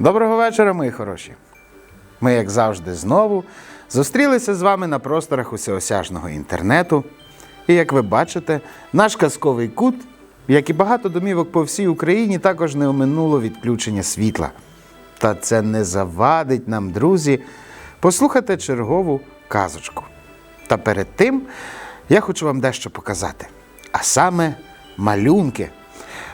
Доброго вечора, мої хороші. Ми, як завжди, знову зустрілися з вами на просторах усеосяжного інтернету. І як ви бачите, наш казковий кут, як і багато домівок по всій Україні, також не оминуло відключення світла. Та це не завадить нам, друзі, послухати чергову казочку. Та перед тим я хочу вам дещо показати. А саме малюнки.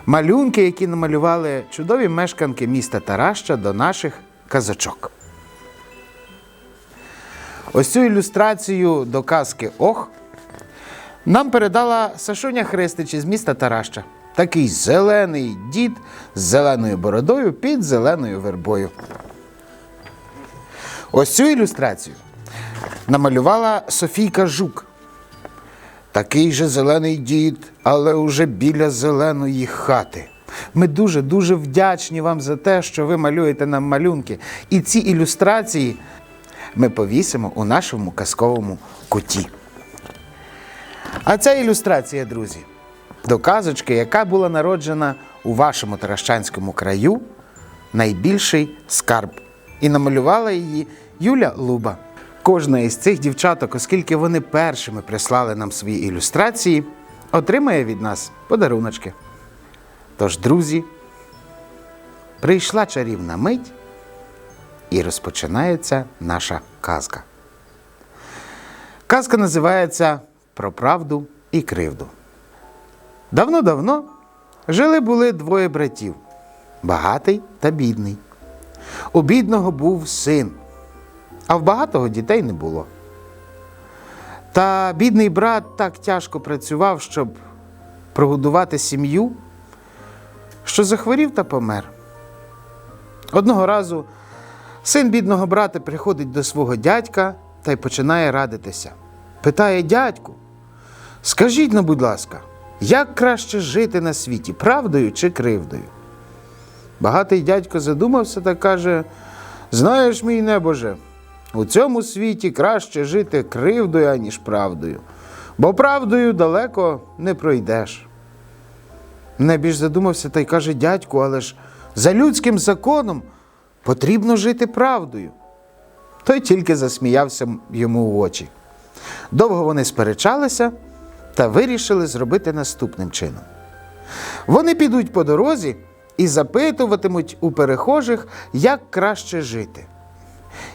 Малюнки, які намалювали чудові мешканки міста Тараща до наших казочок. Ось цю ілюстрацію до казки Ох нам передала Сашуня Христич із міста Тараща. Такий зелений дід з зеленою бородою під зеленою вербою. Ось цю ілюстрацію намалювала Софійка Жук. Такий же зелений дід, але уже біля зеленої хати. Ми дуже дуже вдячні вам за те, що ви малюєте нам малюнки. І ці ілюстрації ми повісимо у нашому казковому куті. А ця ілюстрація, друзі, до казочки, яка була народжена у вашому Таращанському краю, найбільший скарб. І намалювала її Юля Луба. Кожна із цих дівчаток, оскільки вони першими прислали нам свої ілюстрації, отримає від нас подаруночки. Тож, друзі, прийшла чарівна мить і розпочинається наша казка. Казка називається Про правду і кривду. Давно-давно жили були двоє братів багатий та бідний. У бідного був син, а в багатого дітей не було. Та бідний брат так тяжко працював, щоб прогодувати сім'ю, що захворів та помер. Одного разу син бідного брата приходить до свого дядька та й починає радитися. Питає дядьку, скажіть ну, будь ласка, як краще жити на світі, правдою чи кривдою? Багатий дядько задумався та каже: Знаєш, мій небоже, у цьому світі краще жити кривдою, аніж правдою, бо правдою далеко не пройдеш. Небіж задумався та й каже дядьку, але ж за людським законом потрібно жити правдою. Той тільки засміявся йому в очі. Довго вони сперечалися та вирішили зробити наступним чином. Вони підуть по дорозі і запитуватимуть у перехожих, як краще жити.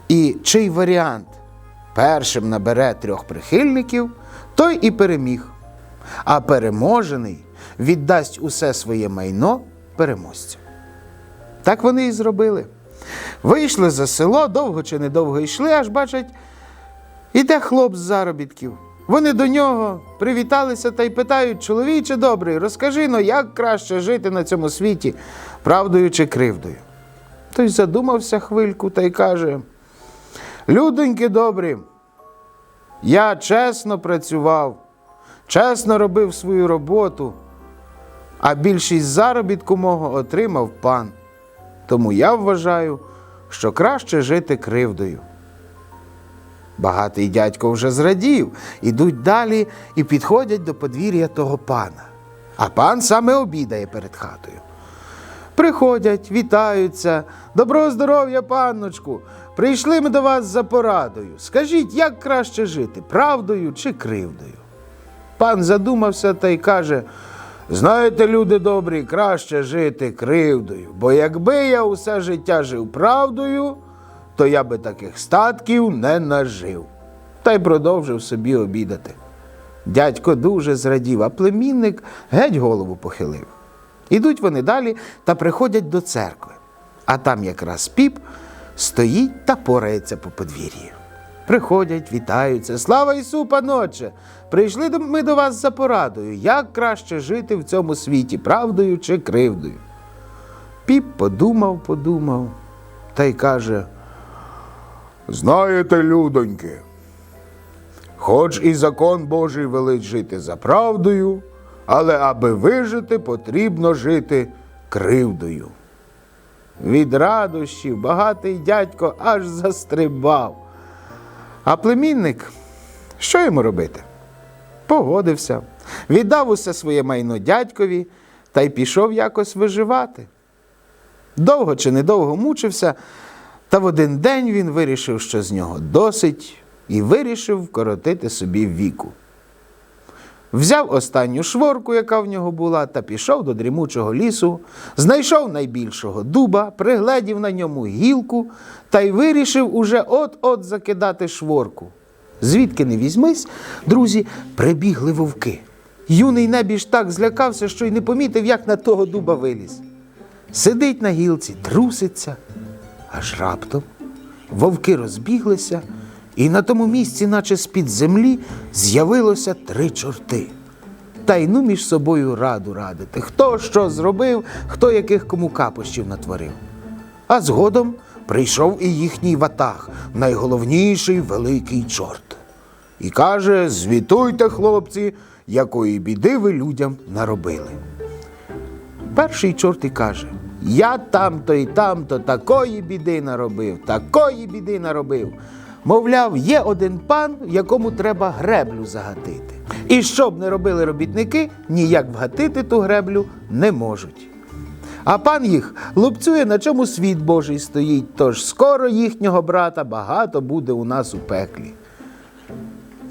І чий варіант першим набере трьох прихильників, той і переміг, а переможений віддасть усе своє майно переможцю. Так вони і зробили. Вийшли за село, довго чи недовго йшли, аж бачать, іде хлоп з заробітків. Вони до нього привіталися та й питають, чоловіче добрий, розкажи ну, як краще жити на цьому світі, правдою чи кривдою. Той задумався хвильку та й каже: Людоньки добрі, я чесно працював, чесно робив свою роботу, а більшість заробітку мого отримав пан. Тому я вважаю, що краще жити кривдою. Багатий дядько вже зрадів, ідуть далі і підходять до подвір'я того пана. А пан саме обідає перед хатою. Приходять, вітаються. Доброго здоров'я, панночку! Прийшли ми до вас за порадою. Скажіть, як краще жити, правдою чи кривдою? Пан задумався та й каже: Знаєте, люди добрі, краще жити кривдою, бо якби я усе життя жив правдою, то я би таких статків не нажив. Та й продовжив собі обідати. Дядько дуже зрадів, а племінник геть голову похилив. Ідуть вони далі та приходять до церкви. А там якраз піп стоїть та порається по подвір'ю. Приходять, вітаються. Слава Ісу, паноче! Прийшли ми до вас за порадою, як краще жити в цьому світі, правдою чи кривдою. Піп подумав, подумав та й каже: Знаєте, людоньки, хоч і закон Божий велить жити за правдою, але аби вижити, потрібно жити кривдою. Від радощів багатий дядько аж застрибав. А племінник, що йому робити? Погодився, віддав усе своє майно дядькові та й пішов якось виживати. Довго чи недовго мучився, та в один день він вирішив, що з нього досить, і вирішив вкоротити собі віку. Взяв останню шворку, яка в нього була, та пішов до дрімучого лісу, знайшов найбільшого дуба, пригледів на ньому гілку та й вирішив уже от-от закидати шворку. Звідки не візьмись, друзі, прибігли вовки. Юний небіж так злякався, що й не помітив, як на того дуба виліз. Сидить на гілці, труситься, аж раптом вовки розбіглися, і на тому місці, наче з-під землі, з'явилося три чорти. Та й ну між собою раду радити, хто що зробив, хто яких кому капощів натворив. А згодом прийшов і їхній ватаг, найголовніший великий чорт. І каже: Звітуйте, хлопці, якої біди ви людям наробили. Перший чорт і каже: Я там-то і там-то такої біди наробив, такої біди наробив. Мовляв, є один пан, якому треба греблю загатити. І щоб не робили робітники, ніяк вгатити ту греблю не можуть. А пан їх лупцює, на чому світ Божий стоїть, тож скоро їхнього брата багато буде у нас у пеклі.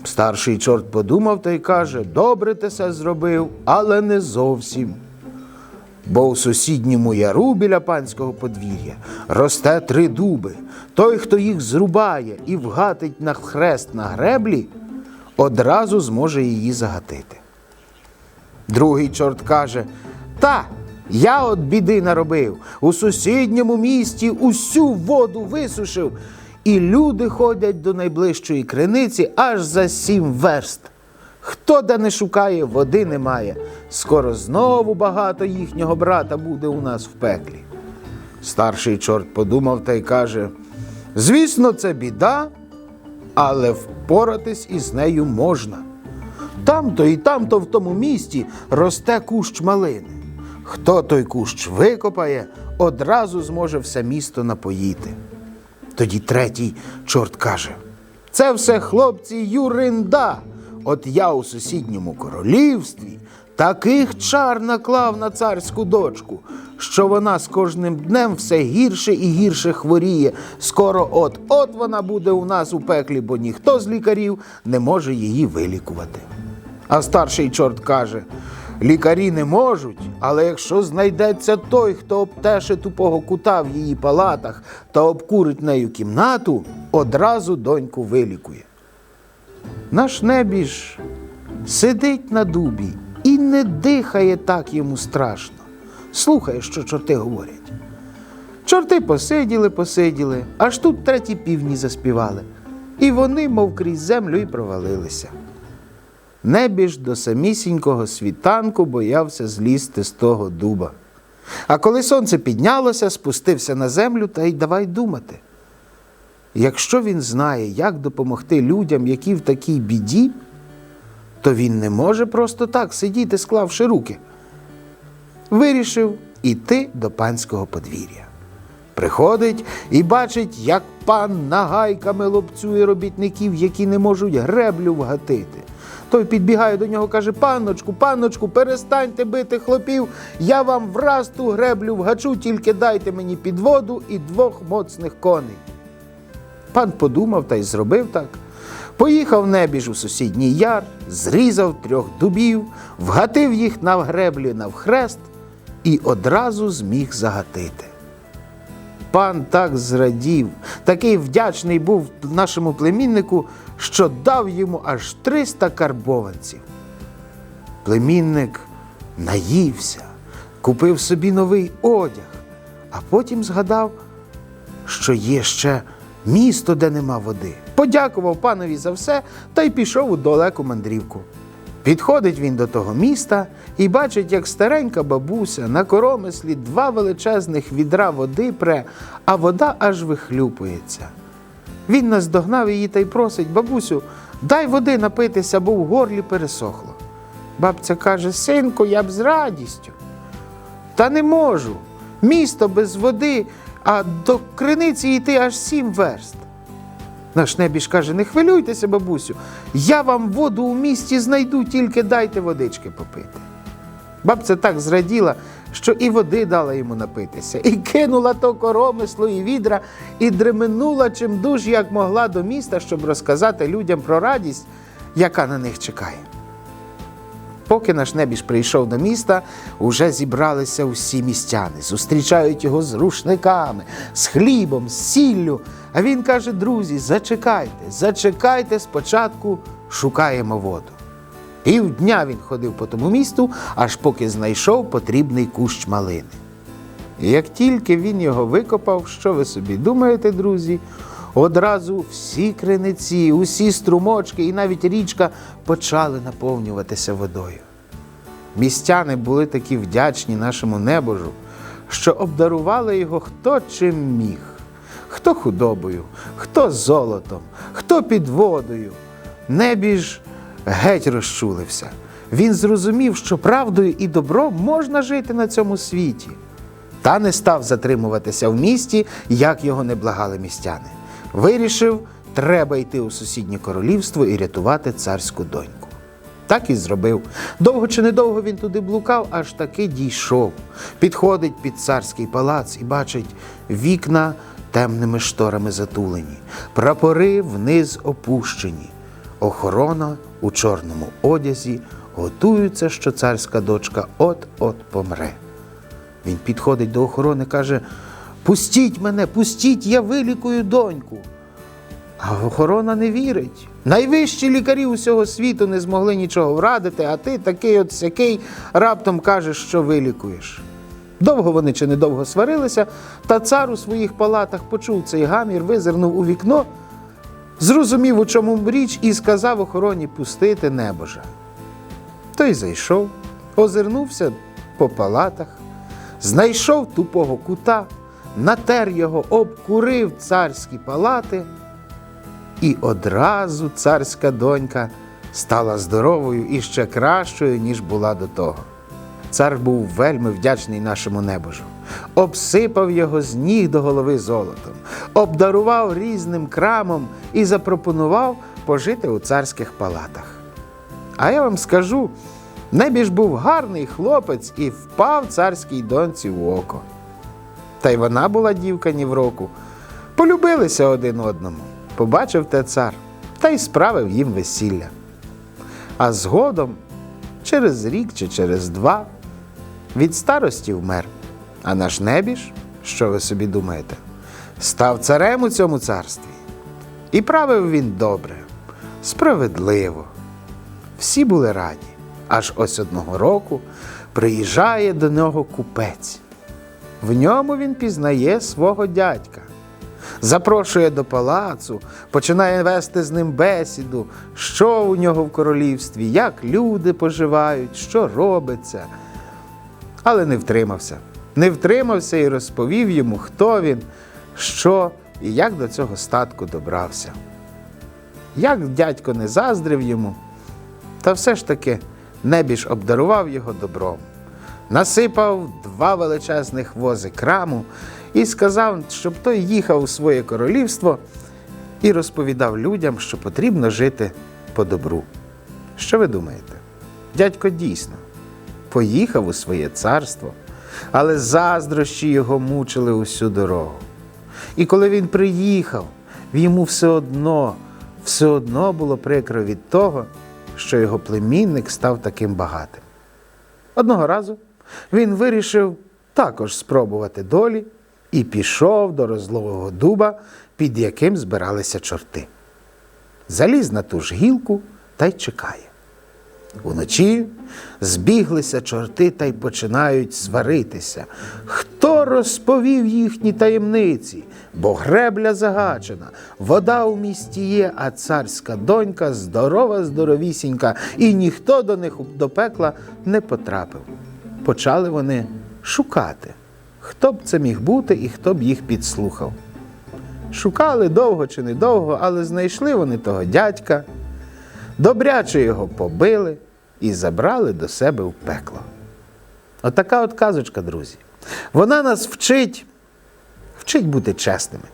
Старший чорт подумав та й каже: добре ти се зробив, але не зовсім. Бо у сусідньому яру біля панського подвір'я росте три дуби. Той, хто їх зрубає і вгатить на хрест на греблі, одразу зможе її загатити. Другий чорт каже: Та, я от біди наробив. У сусідньому місті усю воду висушив, і люди ходять до найближчої криниці аж за сім верст. Хто де не шукає, води немає. Скоро знову багато їхнього брата буде у нас в пеклі. Старший чорт подумав та й каже: Звісно, це біда, але впоратись із нею можна. Там-то і там-то в тому місті росте кущ малини. Хто той кущ викопає, одразу зможе все місто напоїти. Тоді третій чорт каже: Це все хлопці Юринда. От я у сусідньому королівстві таких чар наклав на царську дочку, що вона з кожним днем все гірше і гірше хворіє. Скоро от-от вона буде у нас у пеклі, бо ніхто з лікарів не може її вилікувати. А старший чорт каже: лікарі не можуть, але якщо знайдеться той, хто обтеше тупого кута в її палатах та обкурить нею кімнату, одразу доньку вилікує. Наш небіж сидить на дубі і не дихає так йому страшно. Слухає, що чорти говорять. Чорти посиділи, посиділи, аж тут треті півні заспівали, і вони, мов крізь землю, і провалилися. Небіж до самісінького світанку боявся злізти з того дуба. А коли сонце піднялося, спустився на землю та й давай думати. Якщо він знає, як допомогти людям, які в такій біді, то він не може просто так сидіти, склавши руки. Вирішив іти до панського подвір'я. Приходить і бачить, як пан нагайками лупцює робітників, які не можуть греблю вгатити. Той підбігає до нього, каже: Панночку, панночку, перестаньте бити хлопів, я вам враз ту греблю вгачу, тільки дайте мені підводу і двох моцних коней. Пан подумав та й зробив так. Поїхав небіж у сусідній яр, зрізав трьох дубів, вгатив їх на греблі навхрест і одразу зміг загатити. Пан так зрадів, такий вдячний був нашому племіннику, що дав йому аж 300 карбованців. Племінник наївся, купив собі новий одяг, а потім згадав, що є ще місто, де нема води. Подякував панові за все та й пішов у далеку мандрівку. Підходить він до того міста і бачить, як старенька бабуся на коромислі два величезних відра води пре, а вода аж вихлюпується. Він наздогнав її та й просить бабусю, дай води напитися, бо в горлі пересохло. Бабця каже: Синку, я б з радістю. Та не можу. Місто без води, а до криниці йти аж сім верст. Наш небіж каже: не хвилюйтеся, бабусю, я вам воду у місті знайду, тільки дайте водички попити. Бабця так зраділа, що і води дала йому напитися, і кинула то коромисло і відра, і дременула чимдуж, як могла до міста, щоб розказати людям про радість, яка на них чекає. Поки наш небіж прийшов до міста, уже зібралися усі містяни, зустрічають його з рушниками, з хлібом, з сіллю. А він каже: друзі, зачекайте, зачекайте, спочатку шукаємо воду. Півдня він ходив по тому місту, аж поки знайшов потрібний кущ малини. І як тільки він його викопав, що ви собі думаєте, друзі? Одразу всі криниці, усі струмочки і навіть річка почали наповнюватися водою. Містяни були такі вдячні нашому небожу, що обдарували його хто чим міг, хто худобою, хто золотом, хто під водою. Небіж геть розчулився. Він зрозумів, що правдою і добром можна жити на цьому світі. Та не став затримуватися в місті, як його не благали містяни. Вирішив, треба йти у сусіднє королівство і рятувати царську доньку. Так і зробив. Довго чи недовго він туди блукав, аж таки дійшов. Підходить під царський палац і бачить вікна темними шторами затулені, прапори вниз опущені. Охорона у чорному одязі готується, що царська дочка от-от помре. Він підходить до охорони, каже: Пустіть мене, пустіть, я вилікую доньку. А охорона не вірить. Найвищі лікарі усього світу не змогли нічого врадити, а ти такий от сякий раптом кажеш, що вилікуєш. Довго вони чи недовго сварилися, та цар у своїх палатах почув цей гамір, визирнув у вікно, зрозумів, у чому річ, і сказав охороні пустити небожа. Той зайшов, озирнувся по палатах, знайшов тупого кута, натер його, обкурив царські палати, і одразу царська донька стала здоровою і ще кращою, ніж була до того. Цар був вельми вдячний нашому небожу, обсипав його з ніг до голови золотом, обдарував різним крамом і запропонував пожити у царських палатах. А я вам скажу, небіж був гарний хлопець і впав царській доньці в око. Та й вона була дівка ні в року. Полюбилися один одному. Побачив те цар та й справив їм весілля. А згодом, через рік чи через два, від старості вмер. А наш небіж, що ви собі думаєте, став царем у цьому царстві. І правив він добре, справедливо. Всі були раді. Аж ось одного року приїжджає до нього купець. В ньому він пізнає свого дядька. Запрошує до палацу, починає вести з ним бесіду, що у нього в королівстві, як люди поживають, що робиться. Але не втримався. Не втримався і розповів йому, хто він, що і як до цього статку добрався. Як дядько не заздрив йому, та все ж таки небіж обдарував його добром, насипав два величезних вози краму і сказав, щоб той їхав у своє королівство і розповідав людям, що потрібно жити по добру. Що ви думаєте? Дядько дійсно поїхав у своє царство, але заздрощі його мучили усю дорогу. І коли він приїхав, йому все одно, все одно було прикро від того, що його племінник став таким багатим. Одного разу він вирішив також спробувати долі і пішов до розлового дуба, під яким збиралися чорти. Заліз на ту ж гілку та й чекає. Уночі збіглися чорти та й починають сваритися. Хто розповів їхні таємниці? Бо гребля загачена, вода у місті є, а царська донька здорова, здоровісінька, і ніхто до них до пекла не потрапив. Почали вони шукати, хто б це міг бути і хто б їх підслухав. Шукали довго чи недовго, але знайшли вони того дядька, добряче його побили і забрали до себе в пекло. Отака от казочка, друзі. Вона нас вчить, вчить бути чесними,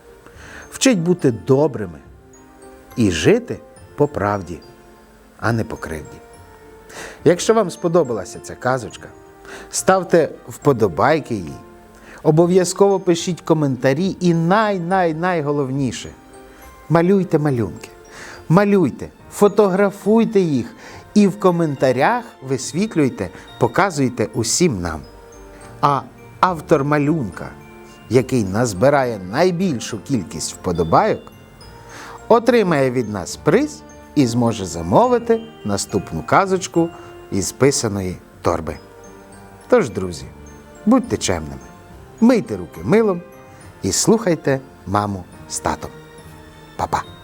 вчить бути добрими і жити по правді, а не по кривді. Якщо вам сподобалася ця казочка, ставте вподобайки їй, обов'язково пишіть коментарі і най-най-найголовніше малюйте малюнки, малюйте, фотографуйте їх і в коментарях висвітлюйте, показуйте усім нам. А автор малюнка, який назбирає найбільшу кількість вподобайок, отримає від нас приз і зможе замовити наступну казочку із писаної торби. Тож, друзі, будьте чемними, мийте руки милом і слухайте маму з татом. Па-па!